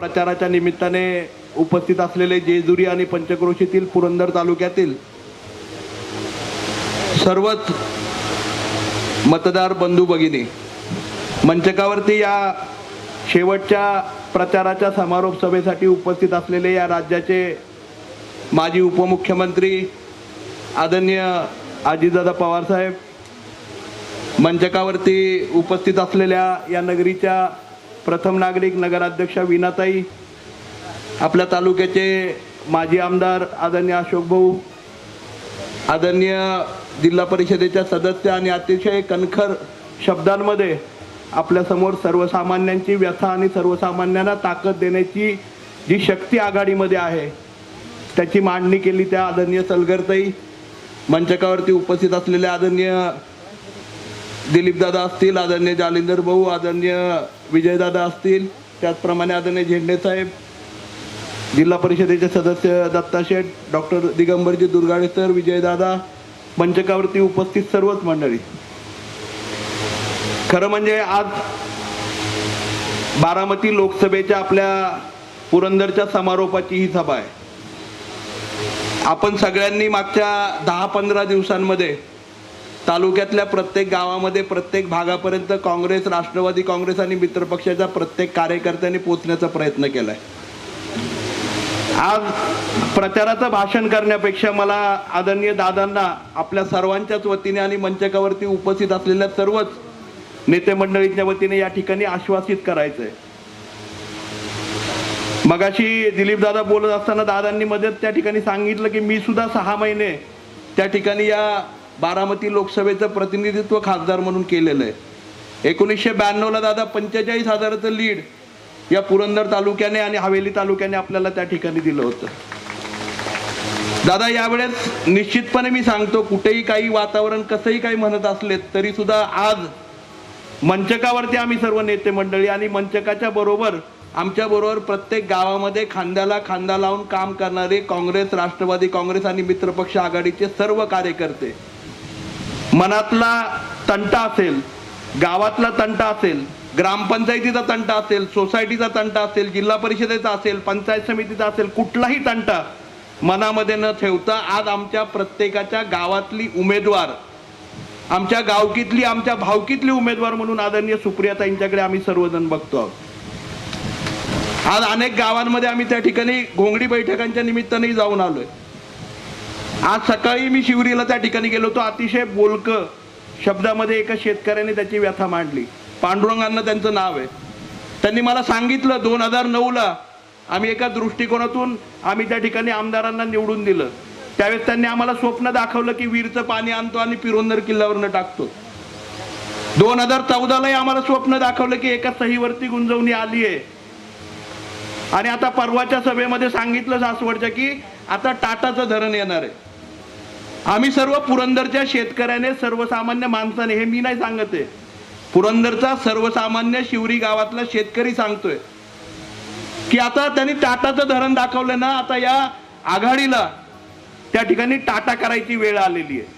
प्रचाराच्या निमित्ताने उपस्थित असलेले जेजुरी आणि पंचक्रोशीतील पुरंदर तालुक्यातील सर्वच मतदार बंधू भगिनी मंचकावरती या शेवटच्या प्रचाराच्या समारोप सभेसाठी उपस्थित असलेले या राज्याचे माजी उपमुख्यमंत्री आदरणीय अजितदादा पवारसाहेब मंचकावरती उपस्थित असलेल्या या नगरीच्या प्रथम नागरिक नगराध्यक्षा विनाताई आपल्या तालुक्याचे माजी आमदार आदरणीय अशोक भाऊ आदरणीय जिल्हा परिषदेच्या सदस्य आणि अतिशय कणखर शब्दांमध्ये आपल्यासमोर सर्वसामान्यांची व्यथा आणि सर्वसामान्यांना ताकद देण्याची जी शक्ती आघाडीमध्ये आहे त्याची मांडणी केली त्या आदरणीय सलगरताई. मंचकावरती उपस्थित असलेल्या आदरणीय दिलीपदादा असतील आदरणीय जालिंदर भाऊ आदरणीय विजयदादा असतील त्याचप्रमाणे आदरणीय झेंडे साहेब जिल्हा परिषदेचे सदस्य दत्ता शेठ डॉक्टर दिगंबरजी दुर्गाडे सर विजयदादा मंचकावरती उपस्थित सर्वच मंडळी. खरं म्हणजे आज बारामती लोकसभेच्या आपल्या पुरंदरच्या समारोपाची ही सभा आहे. आपण सगळ्यांनी मागच्या दहा पंधरा दिवसांमध्ये तालुक्यातल्या प्रत्येक गावामध्ये प्रत्येक भागापर्यंत काँग्रेस राष्ट्रवादी काँग्रेस आणि मित्रपक्षाच्या प्रत्येक कार्यकर्त्यांनी पोचण्याचा प्रयत्न केलाय. आज प्रचाराचं भाषण करण्यापेक्षा मला आदरणीय दादांना आपल्या सर्वांच्याच वतीने आणि मंचकावरती उपस्थित असलेल्या सर्वच नेते मंडळींच्या वतीने या ठिकाणी आश्वासित करायचंय. मगाशी दिलीप दादा बोलत असताना दादांनी मध्ये त्या ठिकाणी सांगितलं की मी सुद्धा सहा महिने त्या ठिकाणी या बारामती लोकसभेचं प्रतिनिधित्व खासदार म्हणून केलेलं आहे. एकोणीसशे ब्याण्णवला दादा पंचेचाळीस हजाराचं लीड या पुरंदर तालुक्याने आणि हवेली तालुक्याने आपल्याला त्या ठिकाणी दिलं होतं. दादा यावेळेस निश्चितपणे मी सांगतो कुठेही काही वातावरण कसंही काही म्हणत असले तरी सुद्धा आज मंचकावरती आम्ही सर्व नेते मंडळी आणि मंचकाच्या बरोबर आमच्या बरोबर प्रत्येक गावामध्ये खांद्याला खांदा लावून काम करणारे काँग्रेस राष्ट्रवादी काँग्रेस आणि मित्रपक्ष आघाडीचे सर्व कार्यकर्ते मनातला तंटा असेल गावातला तंटा असेल ग्रामपंचायतीचा तंटा असेल सोसायटीचा तंटा असेल जिल्हा परिषदेचा असेल पंचायत समितीचा असेल कुठलाही तंटा मनामध्ये न ठेवता आज आमच्या प्रत्येकाच्या गावातली उमेदवार आमच्या गावकीतली आमच्या भावकीतली उमेदवार म्हणून आदरणीय सुप्रियाताईंच्याकडे आम्ही सर्वजण बघतो आहोत. आज अनेक गावांमध्ये आम्ही त्या ठिकाणी घोंगडी बैठकांच्या निमित्ताने जाऊन आलोय. आज सकाळी मी शिवरीला त्या ठिकाणी गेलो होतो. अतिशय बोलक शब्दामध्ये एका शेतकऱ्याने त्याची व्यथा मांडली. पांडुरंगांना त्यांचं नाव आहे. त्यांनी मला सांगितलं दोन हजार नऊला आम्ही एका दृष्टिकोनातून आम्ही त्या ठिकाणी आमदारांना निवडून दिलं. त्यावेळेस त्यांनी आम्हाला स्वप्न दाखवलं की वीरचं पाणी आणतो आणि पिरोंदर किल्ल्यावरनं टाकतो. दोन हजार चौदालाही आम्हाला स्वप्न दाखवलं की एका सहीवरती गुंजवणी आली आहे. आणि आता परवाच्या सभेमध्ये सांगितलं सासवडच्या की आता टाटाचं धरण येणार आहे. आम्ही सर्व पुरंदरच्या शेतकऱ्याने सर्वसामान्य माणसाने हे मी नाही सांगत आहे. पुरंदरचा सर्वसामान्य शिवरी गावातला शेतकरी सांगतोय. की आता त्यांनी टाटाचं धरण दाखवलं ना आता या आघाडीला त्या ठिकाणी टाटा करायची वेळ आलेली आहे.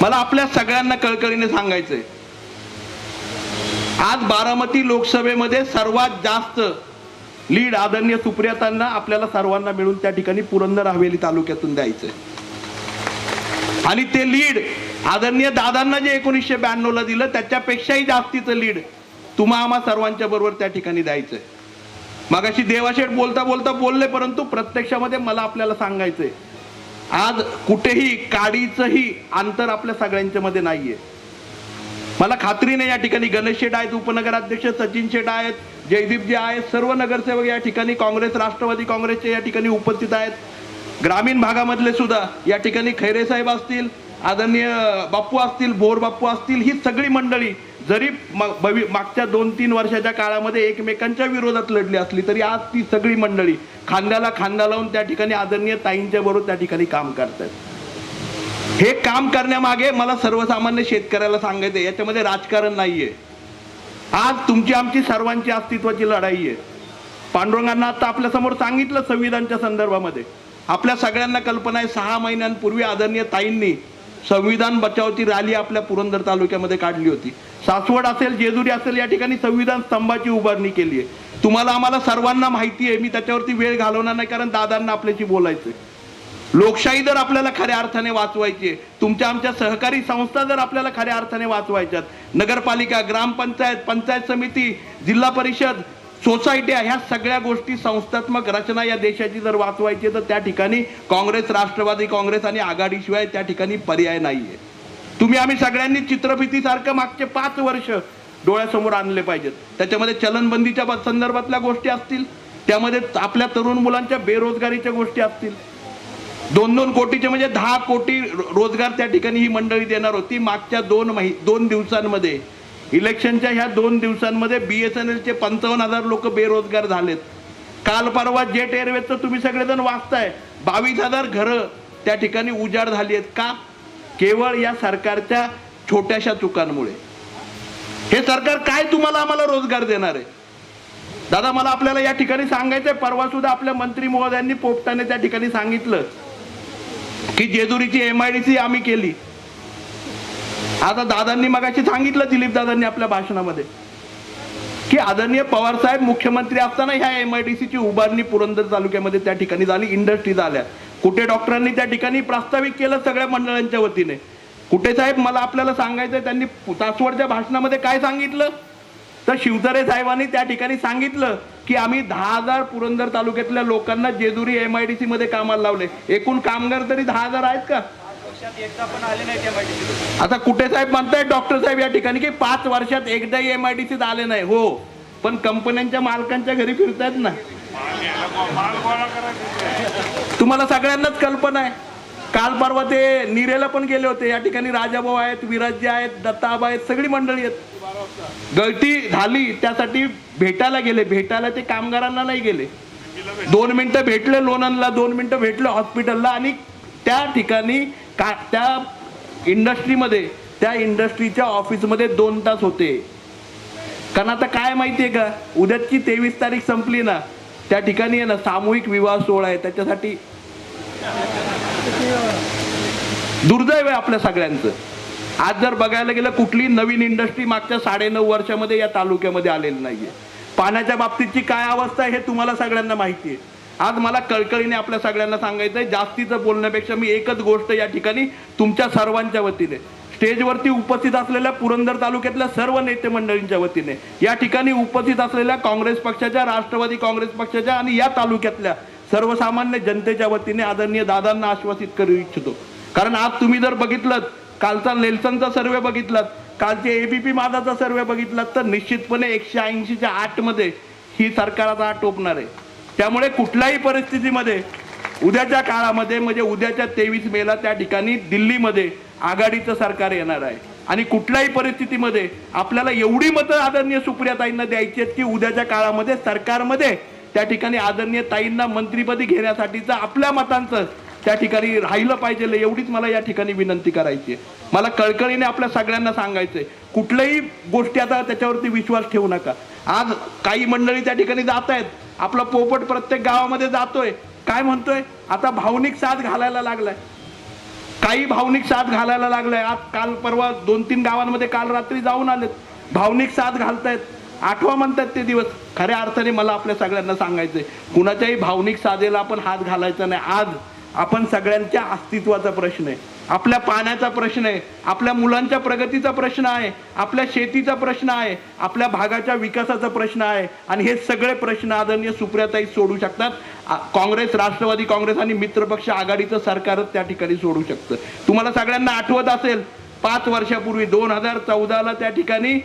मला आपल्या सगळ्यांना कळकळीने सांगायचंय. आज बारामती लोकसभेमध्ये सर्वात जास्त लीड आदरणीय सुप्रियातांना आपल्याला सर्वांना मिळून त्या ठिकाणी पुरंदर हवेली तालुक्यातून द्यायचंय. आणि ते लीड आदरणीय दादांना जे एकोणीसशे ब्याण्णव ला दिलं त्याच्यापेक्षाही जास्तीचं लीड तुम्हा आम्हा सर्वांच्या बरोबर त्या ठिकाणी द्यायचंय. मगाशी देवाशेठ बोलता बोलता बोलले परंतु प्रत्यक्षामध्ये मला आपल्याला सांगायचंय आज कुठेही काडीचंही अंतर आपल्या सगळ्यांच्या मध्ये नाहीये. मला खात्री नाही या ठिकाणी गणेश शेठ आहेत उपनगराध्यक्ष सचिन शेठ आहेत जयदीप जे आहेत सर्व नगरसेवक या ठिकाणी काँग्रेस राष्ट्रवादी काँग्रेसचे या ठिकाणी उपस्थित आहेत. ग्रामीण भागामधले सुद्धा या ठिकाणी खैरे साहेब असतील आदरणीय बाप्पू असतील भोर बाप्पू असतील ही सगळी मंडळी जरी म- भवि- मागच्या दोन तीन वर्षाच्या काळामध्ये एकमेकांच्या विरोधात लढली असली तरी आज ती सगळी मंडळी खांद्याला खांदा लावून त्या ठिकाणी आदरणीय ताईंच्या बरोबर त्या ठिकाणी काम करतात. हे काम करण्यामागे मला सर्वसामान्य शेतकऱ्याला सांगायचं आहे, याच्यामध्ये राजकारण नाहीये. आज तुमची आमची सर्वांची अस्तित्वाची लढाई आहे. पांडुरंगांना आता आपल्यासमोर सांगितलं संविधानच्या संदर्भामध्ये. आपल्या सगळ्यांना कल्पना आहे सहा महिन्यांपूर्वी आदरणीय ताईंनी संविधान बचावची रॅली आपल्या पुरंदर तालुक्यामध्ये काढली होती. सासवड असेल जेजुरी असेल या ठिकाणी संविधान स्तंभाची उभारणी केली आहे. तुम्हाला आम्हाला सर्वांना माहिती आहे मी त्याच्यावरती वेळ घालवणार नाही कारण दादांना आपल्याशी बोलायचंय. लोकशाही जर आपल्याला खऱ्या अर्थाने वाचवायची आहे तुमच्या आमच्या सहकारी संस्था जर आपल्याला खऱ्या अर्थाने वाचवायच्यात नगरपालिका ग्रामपंचायत पंचायत समिती जिल्हा परिषद सोसायट्या ह्या सगळ्या गोष्टी संस्थात्मक रचना या देशाची जर वाचवायची आहे, तर त्या ठिकाणी काँग्रेस राष्ट्रवादी काँग्रेस आणि आघाडीशिवाय त्या ठिकाणी पर्याय नाहीये. तुम्ही आम्ही सगळ्यांनी चित्रफितीसारखं मागचे पाच वर्ष डोळ्यासमोर आणले पाहिजेत. त्याच्यामध्ये चलनबंदीच्या संदर्भातल्या गोष्टी असतील त्यामध्ये आपल्या तरुण मुलांच्या बेरोजगारीच्या गोष्टी असतील दोन दोन कोटीचे म्हणजे दहा कोटी रो- रोजगार त्या ठिकाणी ही मंडळी देणार होती. मागच्या दोन महि दोन दिवसांमध्ये इलेक्शनच्या ह्या दोन दिवसांमध्ये बी एस एन एलचे पंचावन्न हजार लोक बेरोजगार झालेत. काल परवा जेट एअरवेजचं तुम्ही सगळेजण वाचताय. बावीस हजार घरं त्या ठिकाणी उजाड झाली आहेत. का? केवळ या सरकारच्या छोट्याशा चुकांमुळे. हे सरकार काय तुम्हाला आम्हाला रोजगार देणार आहे? दादा मला आपल्याला या ठिकाणी सांगायचंय. परवा सुद्धा आपल्या मंत्री महोदयांनी पोपटाने त्या ठिकाणी सांगितलं. की जेजुरीची एम आय डी सी आम्ही केली. आता दादांनी मगाशी सांगितलं दिलीप दादांनी आपल्या भाषणामध्ये. की आदरणीय पवार साहेब मुख्यमंत्री असताना ह्या एम आय डी सीची उभारणी पुरंदर तालुक्यामध्ये त्या ठिकाणी झाली इंडस्ट्री झाल्या. कुठे डॉक्टरांनी त्या ठिकाणी प्रास्ताविक केलं सगळ्या मंडळांच्या वतीने. कुठे साहेब मला आपल्याला सांगायचं त्यांनी तासवडच्या भाषणामध्ये काय सांगितलं? तर शिवतरे साहेबांनी त्या ठिकाणी सांगितलं की आम्ही दहा हजार पुरंदर तालुक्यातल्या लोकांना Jejuri M I D C मध्ये कामाला लावले. एकूण कामगार तरी दहा हजार आहेत का? आता कुठे साहेब म्हणतायत डॉक्टर साहेब या ठिकाणी की पाच वर्षात एकदाही एम आय डी सीत आले नाही. हो पण कंपन्यांच्या मालकांच्या घरी फिरतायत ना. तुम्हाला सगळ्यांनाच कल्पना आहे. काल परवा ते निरेला पण गेले होते. या ठिकाणी राजाभाऊ आहेत विराजी आहेत दत्ताबा आहेत सगळी मंडळी आहेत. गळती झाली त्यासाठी भेटायला गेले. भेटायला ते कामगारांना नाही गेले. दोन मिनटं भेटले लोणनला दोन मिनटं भेटले हॉस्पिटलला आणि त्या ठिकाणी का त्या इंडस्ट्रीमध्ये त्या इंडस्ट्रीच्या ऑफिसमध्ये दोन तास होते. कारण आता काय माहिती आहे का? उद्याची तेवीस तारीख संपली ना त्या ठिकाणी आहे ना सामूहिक विवाह सोहळा आहे. त्याच्यासाठी दुर्दैव आहे आपल्या सगळ्यांचं. आज जर बघायला गेलं कुठली नवीन इंडस्ट्री मागच्या साडेनऊ वर्षामध्ये या तालुक्यामध्ये आलेली नाहीये. पाण्याच्या बाबतीतची काय अवस्था आहे हे तुम्हाला सगळ्यांना माहिती आहे आज मला कळकळीने आपल्या सगळ्यांना सांगायचं आहे जास्तीचं बोलण्यापेक्षा मी एकच गोष्ट या ठिकाणी तुमच्या सर्वांच्या वतीने स्टेजवरती उपस्थित असलेल्या पुरंदर तालुक्यातल्या सर्व नेते मंडळींच्या वतीने या ठिकाणी उपस्थित असलेल्या काँग्रेस पक्षाच्या राष्ट्रवादी काँग्रेस पक्षाच्या आणि या तालुक्यातल्या सर्वसामान्य जनतेच्या वतीने आदरणीय दादांना आश्वासित करू इच्छितो. कारण आज तुम्ही जर बघितलं कालचा नेल्सनचा सर्वे बघितलात कालचे एबीपी माझाचा सर्वे बघितलात तर निश्चितपणे एकशे ऐंशीच्या आठमध्ये ही सरकार आता टोपणार आहे. त्यामुळे कुठल्याही परिस्थितीमध्ये उद्याच्या काळामध्ये म्हणजे उद्याच्या तेवीस मेला त्या ठिकाणी दिल्लीमध्ये आघाडीचं सरकार येणार आहे. आणि कुठल्याही परिस्थितीमध्ये आपल्याला एवढी मतं आदरणीय सुप्रियाताईंना द्यायची आहेत की उद्याच्या काळामध्ये सरकारमध्ये त्या ठिकाणी आदरणीय ताईंना मंत्रीपदी घेण्यासाठीचं आपल्या मतांचं त्या ठिकाणी राहिलं पाहिजे एवढीच मला या ठिकाणी विनंती करायची आहे. मला कळकळीने आपल्या सगळ्यांना सांगायचंय. कुठल्याही गोष्टी आता त्याच्यावरती विश्वास ठेवू नका. आज काही मंडळी त्या ठिकाणी जात आहेत आपला पोपट प्रत्येक गावामध्ये जातोय. काय म्हणतोय? आता भावनिक साथ घालायला लागलाय. काही भावनिक साथ घालायला लागलाय. आज काल परवा दोन तीन गावांमध्ये काल रात्री जाऊन आलेत. भावनिक साथ घालतायत. आठवा म्हणतात ते दिवस. खऱ्या अर्थाने मला आपल्या सगळ्यांना सांगायचंय. कुणाच्याही भावनिक साधेला आपण हात घालायचा नाही. आज आपण सगळ्यांच्या अस्तित्वाचा प्रश्न आहे. आपल्या पाण्याचा प्रश्न आहे आपल्या मुलांच्या प्रगतीचा प्रश्न आहे आपल्या शेतीचा प्रश्न आहे आपल्या भागाच्या विकासाचा प्रश्न आहे. आणि हे सगळे प्रश्न आदरणीय सुप्रियाताई सोडू शकतात. काँग्रेस राष्ट्रवादी काँग्रेस आणि मित्रपक्ष आघाडीचं सरकारच त्या ठिकाणी सोडू शकतं. तुम्हाला सगळ्यांना आठवत असेल पाच वर्षापूर्वी दोन हजार चौदाला त्या ठिकाणी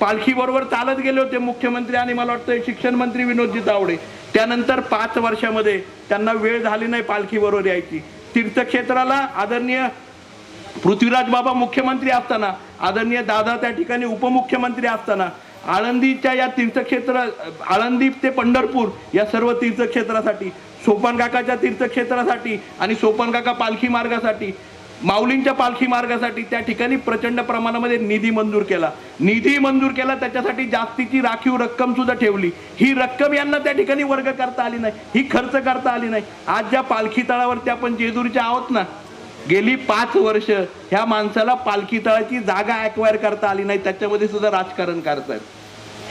पालखीबरोबर चालत गेले होते मुख्यमंत्री आणि मला वाटतं शिक्षण मंत्री विनोदजी तावडे. त्यानंतर पाच वर्षामध्ये त्यांना वेळ झाली नाही पालखी बरोबर यायची. तीर्थक्षेत्राला आदरणीय पृथ्वीराज बाबा मुख्यमंत्री असताना आदरणीय दादा त्या ठिकाणी उपमुख्यमंत्री असताना आळंदीच्या या तीर्थक्षेत्र आळंदी ते पंढरपूर या सर्व तीर्थक्षेत्रासाठी सोपानकाकाच्या तीर्थक्षेत्रासाठी आणि सोपानकाका पालखी मार्गासाठी माऊलींच्या पालखी मार्गासाठी त्या ठिकाणी प्रचंड प्रमाणामध्ये निधी मंजूर केला. निधी मंजूर केला त्याच्यासाठी जास्तीची राखीव रक्कम सुद्धा ठेवली. ही रक्कम यांना त्या ठिकाणी वर्ग करता आली नाही. ही खर्च करता आली नाही. आज ज्या पालखी तळावरती आपण जेजूरच्या आहोत ना गेली पाच वर्ष ह्या माणसाला पालखी तळाची जागा ॲक्वायर करता आली नाही. त्याच्यामध्ये सुद्धा राजकारण करतायत.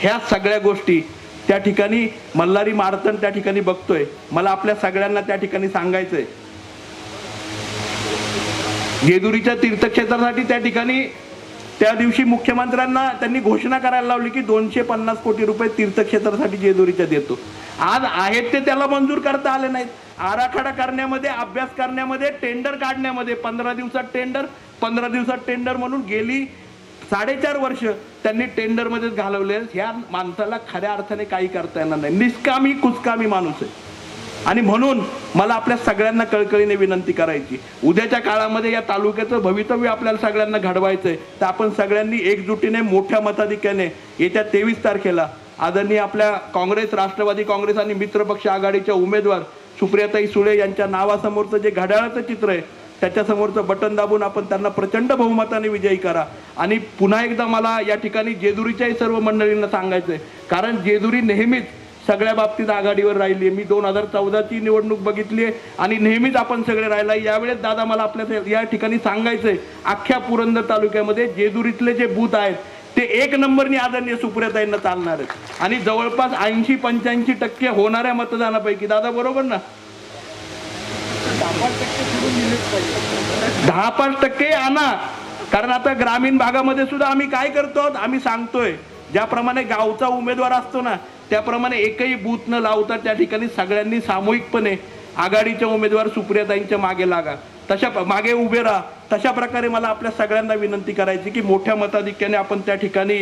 ह्या सगळ्या गोष्टी त्या ठिकाणी मल्हारी मारतन त्या ठिकाणी बघतोय. मला आपल्या सगळ्यांना त्या ठिकाणी सांगायचंय. जेजुरीच्या तीर्थक्षेत्रासाठी त्या ठिकाणी त्या दिवशी मुख्यमंत्र्यांना त्यांनी घोषणा करायला लावली की दोनशे पन्नास कोटी रुपये तीर्थक्षेत्रासाठी जेजुरीच्या देतो. आज आहेत ते त्याला मंजूर करता आले नाहीत. आराखडा करण्यामध्ये अभ्यास करण्यामध्ये टेंडर काढण्यामध्ये पंधरा दिवसात टेंडर पंधरा दिवसात टेंडर म्हणून गेली साडेचार वर्ष त्यांनी टेंडरमध्येच घालवले. ह्या माणसाला खऱ्या अर्थाने काही करता येणार नाही. निष्कामी कुचकामी माणूस आहे. आणि म्हणून मला आपल्या सगळ्यांना कळकळीने विनंती करायची. उद्याच्या काळामध्ये या तालुक्याचं भवितव्य आपल्याला सगळ्यांना घडवायचं आहे तर आपण सगळ्यांनी एकजुटीने मोठ्या मताधिक्याने येत्या तेवीस तारखेला आदरणीय आपल्या काँग्रेस राष्ट्रवादी काँग्रेस आणि मित्रपक्ष आघाडीच्या उमेदवार सुप्रियाताई सुळे यांच्या नावासमोरचं जे घड्याळाचं चित्र आहे त्याच्यासमोरचं बटन दाबून आपण त्यांना प्रचंड बहुमताने विजयी करा. आणि पुन्हा एकदा मला या ठिकाणी जेजुरीच्याही सर्व मंडळींना सांगायचं आहे कारण जेजुरी नेहमीच सगळ्या बाबतीत आघाडीवर राहिली आहे. मी दोन हजार चौदाची निवडणूक बघितली आहे आणि नेहमीच आपण सगळे राहिला यावेळेस दादा मला आपल्या या ठिकाणी सांगायचंय अख्ख्या पुरंदर तालुक्यामध्ये जेजुरीतले जे बूथ आहेत ते एक नंबरनी आदरणीय सुप्रियाताईंना चालणार आहेत. आणि जवळपास ऐंशी पंच्याऐंशी टक्के होणाऱ्या मतदानापैकी दादा बरोबर ना? दहा पाच टक्के आणा कारण आता ग्रामीण भागामध्ये सुद्धा आम्ही काय करतो? आहोत? आम्ही सांगतोय ज्याप्रमाणे गावचा उमेदवार असतो ना त्याप्रमाणे एकही बूथ न लावता त्या ठिकाणी सगळ्यांनी सामूहिकपणे आघाडीच्या उमेदवार सुप्रियाताईंच्या मागे लागा. तशा मागे उभे राहा. तशा प्रकारे मला आपल्या सगळ्यांना विनंती करायची की मोठ्या मताधिक्याने आपण त्या ठिकाणी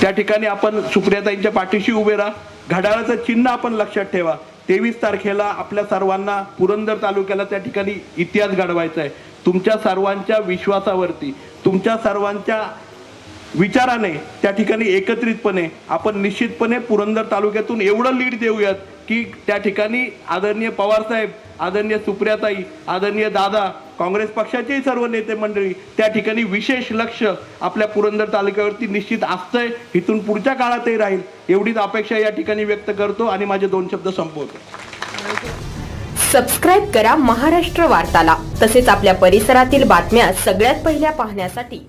त्या ठिकाणी आपण सुप्रियाताईंच्या पाठीशी उभे राहा. घड्याळाचं चिन्ह आपण लक्षात ठेवा. तेवीस तारखेला आपल्या सर्वांना पुरंदर तालुक्याला त्या ठिकाणी इतिहास घडवायचा आहे. तुमच्या सर्वांच्या विश्वासावरती तुमच्या सर्वांच्या विचाराने त्या ठिकाणी एकत्रितपणे आपण निश्चितपणे पुरंदर तालुक्यातून एवढं लीड देऊयात की त्या ठिकाणी आदरणीय पवारसाहेब आदरणीय सुप्रियाताई आदरणीय दादा काँग्रेस पक्षाचेही सर्व नेते मंडळी त्या ठिकाणी विशेष लक्ष आपल्या पुरंदर तालुक्यावरती निश्चित असतंय इथून पुढच्या काळातही राहील एवढीच अपेक्षा या ठिकाणी व्यक्त करतो आणि माझे दोन शब्द संपवतो. सबस्क्राईब करा महाराष्ट्र वार्ताला. तसेच आपल्या परिसरातील बातम्या सगळ्यात पहिल्या पाहण्यासाठी